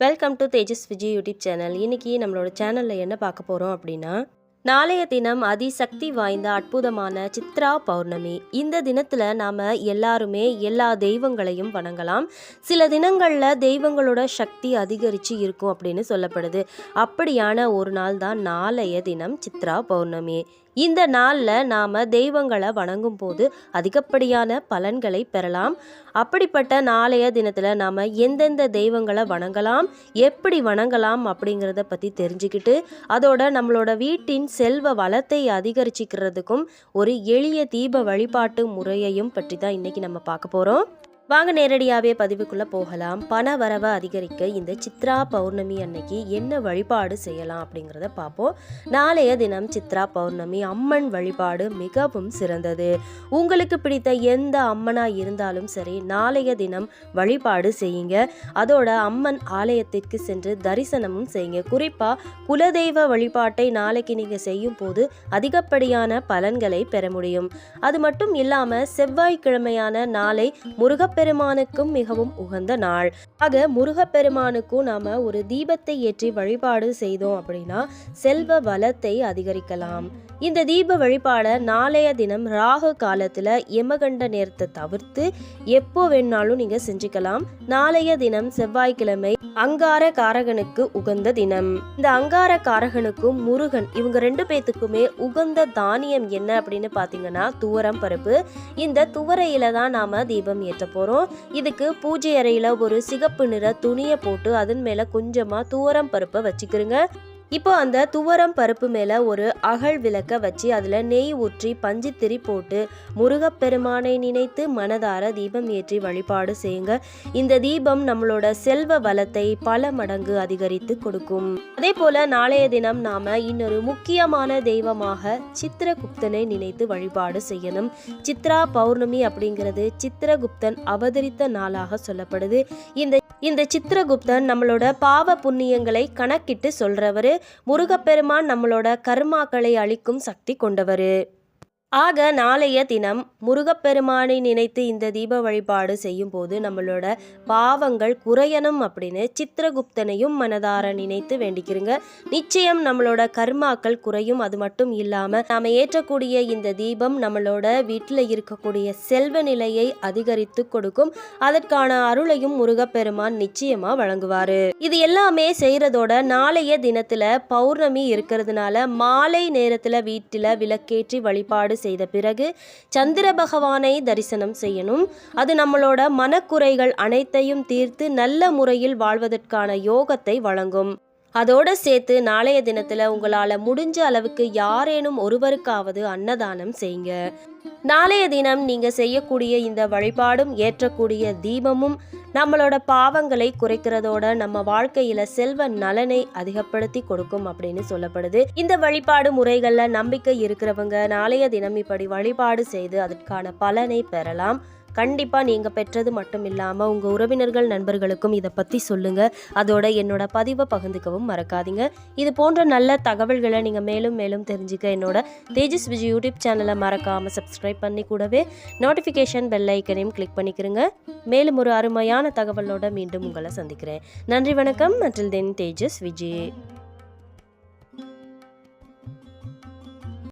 Welcome to Tejas Vijay YouTube channel இன்னைக்கு நம்மளோட சேனலில் என்ன பார்க்க போகிறோம் அப்படின்னா நாளைய தினம் அதிசக்தி வாய்ந்த அற்புதமான சித்ரா பௌர்ணமி. இந்த தினத்தில் நாம் எல்லாருமே எல்லா தெய்வங்களையும் வணங்கலாம். சில தினங்களில் தெய்வங்களோட சக்தி அதிகரித்து இருக்கும் அப்படின்னு சொல்லப்படுது. அப்படியான ஒரு நாள் தான் நாளைய தினம் சித்ரா பௌர்ணமி. இந்த நாளில் நாம் தெய்வங்களை வணங்கும் போது அதிகப்படியான பலன்களை பெறலாம். அப்படிப்பட்ட நாளைய தினத்தில் நாம் எந்தெந்த தெய்வங்களை வணங்கலாம் எப்படி வணங்கலாம் அப்படிங்கிறத பற்றி தெரிஞ்சுக்கிட்டு அதோட நம்மளோட வீட்டின் செல்வ வளத்தை அதிகரிச்சிக்கிறதுக்கும் ஒரு எளிய தீப வழிபாட்டு முறையையும் பற்றி தான் இன்றைக்கி நம்ம பார்க்க போகிறோம் வாங்க நேரடியாகவே பதிவுக்குள்ளே போகலாம். பண வரவை அதிகரிக்க இந்த சித்ரா பௌர்ணமி அன்னைக்கு என்ன வழிபாடு செய்யலாம் அப்படிங்கிறத பார்ப்போம். நாளைய தினம் சித்ரா பௌர்ணமி அம்மன் வழிபாடு மிகவும் சிறந்தது. உங்களுக்கு பிடித்த எந்த அம்மனாக இருந்தாலும் சரி நாளைய தினம் வழிபாடு செய்யுங்க. அதோட அம்மன் ஆலயத்திற்கு சென்று தரிசனமும் செய்யுங்க. குறிப்பாக குலதெய்வ வழிபாட்டை நாளைக்கு நீங்கள் செய்யும் போது அதிகப்படியான பலன்களை பெற முடியும். அது மட்டும் இல்லாமல் செவ்வாய்க்கிழமையான நாளை முருகப்பெருமானுக்கும் மிகவும் உகந்த நாள். ஆக முருகப்பெருமானுக்கும் நாம ஒரு தீபத்தை ஏற்றி வழிபாடு செய்தோம் அப்படின்னா செல்வ வளத்தை அதிகரிக்கலாம். இந்த தீப வழிபாடை நாளைய தினம் ராகு காலத்துல யமகண்ட நேரத்தை தவிர்த்து எப்போ வேணாலும் நீங்க செஞ்சுக்கலாம். நாளைய தினம் செவ்வாய்க்கிழமை அங்கார காரகனுக்கு உகந்த தினம். இந்த அங்கார காரகனுக்கும் முருகன் இவங்க ரெண்டு பேத்துக்குமே உகந்த தானியம் என்ன அப்படின்னு பாத்தீங்கன்னா துவரம் பருப்பு. இந்த துவரையில தான் நாம தீபம் ஏற்ற போகிறோம் இதுக்கு பூஜை அறையில ஒரு சிகப்பு நிற துணியை போட்டு அதன் மேல கொஞ்சமா துவரம் பருப்பை வச்சுக்கிறோங்க இப்போ அந்த துவரம் பருப்பு மேலே ஒரு அகல் விளக்க வச்சு அதில் நெய் ஊற்றி பஞ்சுத்திரி போட்டு முருகப்பெருமானை நினைத்து மனதார தீபம் ஏற்றி வழிபாடு செய்யுங்க. இந்த தீபம் நம்மளோட செல்வ வளத்தை பல மடங்கு அதிகரித்து கொடுக்கும். அதே போல நாளைய தினம் நாம இன்னொரு முக்கியமான தெய்வமாக சித்திரகுப்தனை நினைத்து வழிபாடு செய்யணும். சித்ரா பௌர்ணமி அப்படிங்கிறது சித்திரகுப்தன் அவதரித்த நாளாக சொல்லப்படுது. இந்த இந்த சித்திரகுப்தன் நம்மளோட பாவ புண்ணியங்களை கணக்கிட்டு சொல்றவரு. முருகப்பெருமான் நம்மளோட கர்மாக்களை அழிக்கும் சக்தி கொண்டவர். ஆக நாளைய தினம் முருகப்பெருமானை நினைத்து இந்த தீப வழிபாடு செய்யும் போது நம்மளோட பாவங்கள் குறையணும் அப்படின்னு சித்திரகுப்தனையும் மனதார நினைத்து வேண்டிக்கிறங்க. நிச்சயம் நம்மளோட கர்மாக்கள் குறையும். அது மட்டும் இல்லாம நாம ஏற்றக்கூடிய இந்த தீபம் நம்மளோட வீட்டில் இருக்கக்கூடிய செல்வ நிலையை அதிகரித்து கொடுக்கும். அதற்கான அருளையும் முருகப்பெருமான் நிச்சயமா வழங்குவாரு. இது எல்லாமே செய்யறதோட நாளைய தினத்துல பௌர்ணமி இருக்கிறதுனால மாலை நேரத்துல வீட்டில் விளக்கேற்றி வழிபாடு செய்த பிறகு சந்திர பகவானை தரிசனம் செய்யணும். அது நம்மளோட மனக்குறைகள் அனைத்தையும் தீர்த்து நல்ல முறையில் வாழ்வதற்கான யோகத்தை வழங்கும். அதோட சேர்த்து நாளைய தினத்துல உங்களால முடிஞ்ச அளவுக்கு யாரேனும் ஒருவருக்காவது அன்னதானம் செய்யுங்க. நாளைய தினம் நீங்க செய்யக்கூடிய இந்த வழிபாடும் ஏற்றக்கூடிய தீபமும் நம்மளோட பாவங்களை குறைக்கிறதோட நம்ம வாழ்க்கையில செல்வ நலனை அதிகப்படுத்தி கொடுக்கும் அப்படின்னு சொல்லப்படுது. இந்த வழிபாடு முறைகள்ல நம்பிக்கை இருக்கிறவங்க நாளைய தினம் இப்படி வழிபாடு செய்து அதற்கான பலனை பெறலாம். கண்டிப்பாக நீங்கள் பெற்றது மட்டும் இல்லாமல் உங்கள் உறவினர்கள் நண்பர்களுக்கும் இதை பற்றி சொல்லுங்கள் அதோட என்னோட பதிவை பகிர்ந்துக்கவும் மறக்காதீங்க. இது போன்ற நல்ல தகவல்களை நீங்கள் மேலும் மேலும் தெரிஞ்சுக்க என்னோட தேஜஸ் விஜய் யூடியூப் சேனலை மறக்காமல் சப்ஸ்கிரைப் பண்ணி கூடவே நோட்டிஃபிகேஷன் பெல் ஐக்கனையும் கிளிக் பண்ணிக்கிறங்க மேலும் ஒரு அருமையான தகவலோட மீண்டும் உங்களை சந்திக்கிறேன். நன்றி வணக்கம். மற்றும் தென் தேஜஸ் விஜய்